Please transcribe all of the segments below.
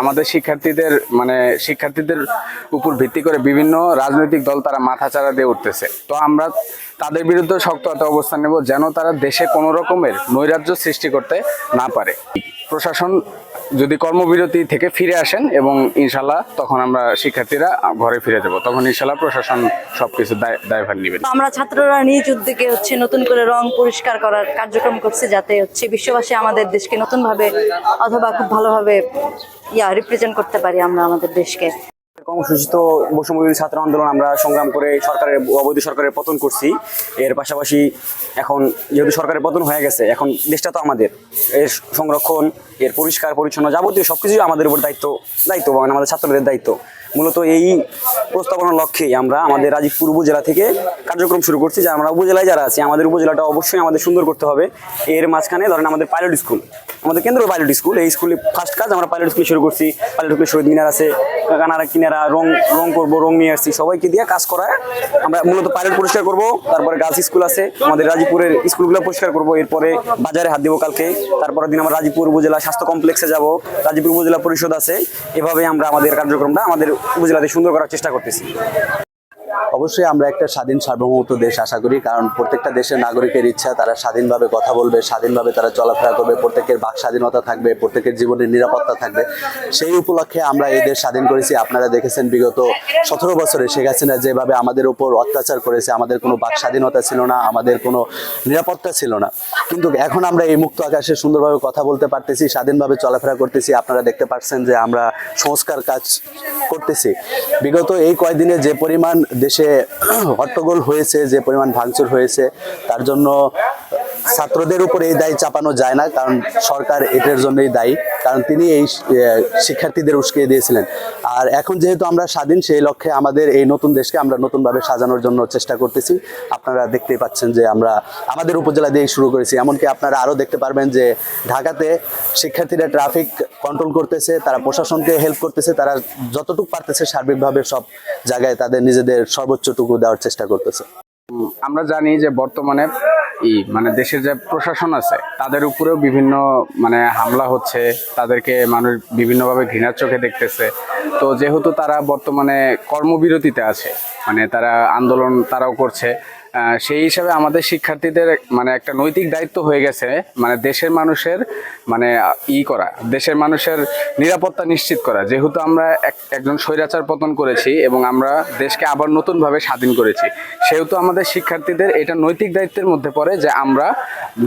আমাদের শিক্ষার্থীদের মানে শিক্ষার্থীদের উপর ভিত্তি করে বিভিন্ন রাজনৈতিক দল তারা মাথাচাড়া দিয়ে উঠতেছে। তো আমরা তাদের বিরুদ্ধে শক্ত অবস্থান নেব যেন তারা দেশে কোনো রকমের নৈরাজ্য সৃষ্টি করতে না পারে। প্রশাসন যদি কর্মবিরতি থেকে ফিরে আসেন এবং ইনশাল্লাহ তখন আমরা শিক্ষার্থীরা ঘরে ফিরে যাব, তখন ইনশাল্লাহ প্রশাসন সবকিছু দায়- দায়ভার নেবেন আমরা ছাত্ররা নিজ উদ্যোগে হচ্ছে নতুন করে রং পরিষ্কার করার কার্যক্রম করছে যাতে হচ্ছে বিশ্ববাসী আমাদের দেশকে নতুনভাবে অথবা খুব ভালোভাবে, ইয়া রিপ্রেজেন্ট করতে পারি আমরা আমাদের দেশকে। কর্মসূচি তো বৈষম্যবিরোধী ছাত্র আন্দোলন আমরা সংগ্রাম করে সরকারের, অবৈধ সরকারের পতন করছি। এর পাশাপাশি এখন যেহেতু সরকারের পতন হয়ে গেছে, এখন দেশটা তো আমাদের। এর সংরক্ষণ, এর পরিষ্কার, পরিচ্ছন্ন যাবতীয় সব কিছুই আমাদের উপর দায়িত্ব দায়িত্ব মানে আমাদের ছাত্রদের দায়িত্ব। মূলত এই প্রস্তাবনার লক্ষ্যেই আমরা আমাদের রাজীবপুর উপজেলা থেকে কার্যক্রম শুরু করছি, যে আমরা উপজেলায় যারা আছি, আমাদের উপজেলাটা অবশ্যই আমাদের সুন্দর করতে হবে। এর মাঝখানে ধরেন আমাদের পাইলট স্কুল, আমাদের কেন্দ্র পাইলট স্কুল, এই স্কুলে ফার্স্ট কাজ আমরা পাইলট স্কুল শুরু করছি। পাইলট স্কুলে শহীদ মিনার আছে কানারা কিনারা, রং রং করব, রং নিয়ে আসছি, সবাইকে দিয়ে কাজ করায় আমরা মূলত পাইলট পরিষ্কার করব। তারপরে গার্লস স্কুল আছে, আমাদের রাজীপুরের স্কুলগুলো পরিষ্কার করব, এরপরে বাজারে হাত দেবো কালকে। তারপরের দিন আমরা রাজীপুর উপজেলা স্বাস্থ্য কমপ্লেক্সে যাব রাজীপুর উপজেলা পরিষদ আছে, এভাবে আমরা আমাদের কার্যক্রমটা আমাদের উপজেলাতে সুন্দর করার চেষ্টা করতেছি। অবশ্যই আমরা একটা স্বাধীন সার্বভৌমত্ব দেশ আশা করি, কারণ প্রত্যেকটা দেশের নাগরিকের ইচ্ছা, তারা স্বাধীনভাবে কথা বলবে, স্বাধীনভাবে তারা চলাফেরা করবে, প্রত্যেকের বাক স্বাধীনতা থাকবে, প্রত্যেকের জীবনের নিরাপত্তা থাকবে। সেই উপলক্ষে আমরা এই দেশ স্বাধীন করেছি। আপনারা দেখেছেন বিগত সতেরো বছরে শেখ হাসিনা যেভাবে আমাদের উপর অত্যাচার করেছে, আমাদের কোনো বাক স্বাধীনতা ছিল না, আমাদের কোনো নিরাপত্তা ছিল না। কিন্তু এখন আমরা এই মুক্ত আকাশে সুন্দরভাবে কথা বলতে পারতেছি, স্বাধীনভাবে চলাফেরা করতেছি। আপনারা দেখতে পাচ্ছেন যে আমরা সংস্কার কাজ করতেছি। বিগত এই কয়দিনে যে পরিমাণ দেশে হট্টগোল হয়েছে যে পরিমাণ ভাঙচুর হয়েছে তার জন্য ছাত্রদের উপর এই দায় চাপানো যায় না, কারণ সরকার এটার জন্যই দায়ী, কারণ তিনি এই শিক্ষার্থীদের উস্কিয়ে দিয়েছিলেন। আর এখন যেহেতু আমরা স্বাধীন, সেই লক্ষ্যে আমাদের এই নতুন দেশকে আমরা নতুনভাবে সাজানোর জন্য চেষ্টা করতেছি। আপনারা দেখতেই পাচ্ছেন যে আমরা আমাদের উপজেলা দিয়েই শুরু করেছি। এমনকি আপনারা আরও দেখতে পারবেন যে ঢাকাতে শিক্ষার্থীরা ট্রাফিক কন্ট্রোল করতেছে, তারা প্রশাসনকে হেল্প করতেছে, তারা যতটুকু পারতেছে সার্বিকভাবে সব জায়গায় তাদের নিজেদের সর্বোচ্চটুকু দেওয়ার চেষ্টা করতেছে। আমরা জানি যে বর্তমানে ই মানে দেশের যে প্রশাসন আছে, তাদের উপরেও বিভিন্ন মানে হামলা হচ্ছে, তাদেরকে মানুষ বিভিন্নভাবে ঘৃণার চোখে দেখতেছে। তো যেহেতু তারা বর্তমানে কর্মবিরতিতে আছে মানে তারা আন্দোলন তারাও করছে সেই হিসাবে আমাদের শিক্ষার্থীদের মানে একটা নৈতিক দায়িত্ব হয়ে গেছে মানে দেশের মানুষের মানে ই করা, দেশের মানুষের নিরাপত্তা নিশ্চিত করা। যেহেতু আমরা এক- একজন স্বৈরাচার পতন করেছি এবং আমরা দেশকে আবার নতুনভাবে স্বাধীন করেছি, সেহেতু আমাদের শিক্ষার্থীদের এটা নৈতিক দায়িত্বের মধ্যে পড়ে যে আমরা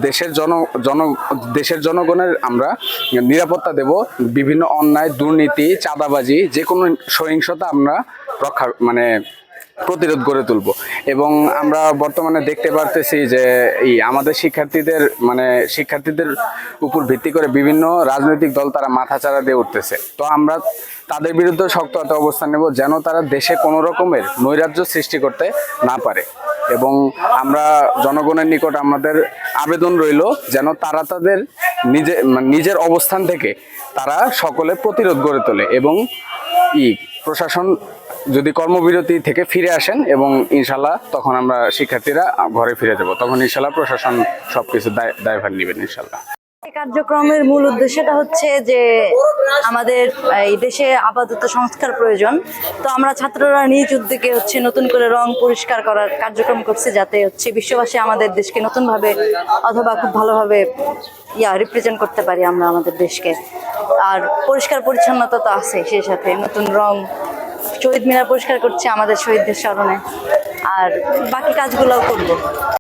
দেশের জন জন, দেশের জনগণের আমরা নিরাপত্তা দেব, বিভিন্ন অন্যায়, দুর্নীতি, চাঁদাবাজি যে কোনো সহিংসতা আমরা রক্ষা মানে প্রতিরোধ গড়ে তুলব। এবং আমরা বর্তমানে দেখতে পারতেছি যে এই আমাদের শিক্ষার্থীদের মানে শিক্ষার্থীদের উপর ভিত্তি করে বিভিন্ন রাজনৈতিক দল তারা মাথাচাড়া দিয়ে উঠতেছে। তো আমরা তাদের বিরুদ্ধে শক্ত হাতে অবস্থান নেব যেন তারা দেশে কোনো রকমের নৈরাজ্য সৃষ্টি করতে না পারে। এবং আমরা জনগণের নিকট আমাদের আবেদন রইল যেন তারা তাদের নিজে মানে নিজের অবস্থান থেকে তারা সকলে প্রতিরোধ গড়ে তোলে এবং ই প্রশাসন যদি কর্মবিরতি থেকে ফিরে আসেন এবং ইনশাল্লাহ তখন আমরা শিক্ষার্থীরা ঘরে ফিরে যাব, তখন ইনশাল্লাহ প্রশাসন সবকিছু দায় দায়ভার নেবেন ইনশাল্লাহ। কার্যক্রমের মূল উদ্দেশ্যটা হচ্ছে যে আমাদের, এই দেশে আপাতত সংস্কার প্রয়োজন। তো আমরা ছাত্ররা নিজ উদ্যোগে হচ্ছে নতুন করে রং পরিষ্কার করার কার্যক্রম করছে যাতে হচ্ছে বিশ্ববাসী আমাদের দেশকে নতুনভাবে অথবা খুব ভালোভাবে, ইয়া রিপ্রেজেন্ট করতে পারি আমরা আমাদের দেশকে। আর পরিষ্কার পরিচ্ছন্নতা তো আছে সেই সাথে নতুন রং শহীদ মিনার পরিষ্কার করছি আমাদের শহীদদের স্মরণে। আর বাকি কাজগুলোও করব।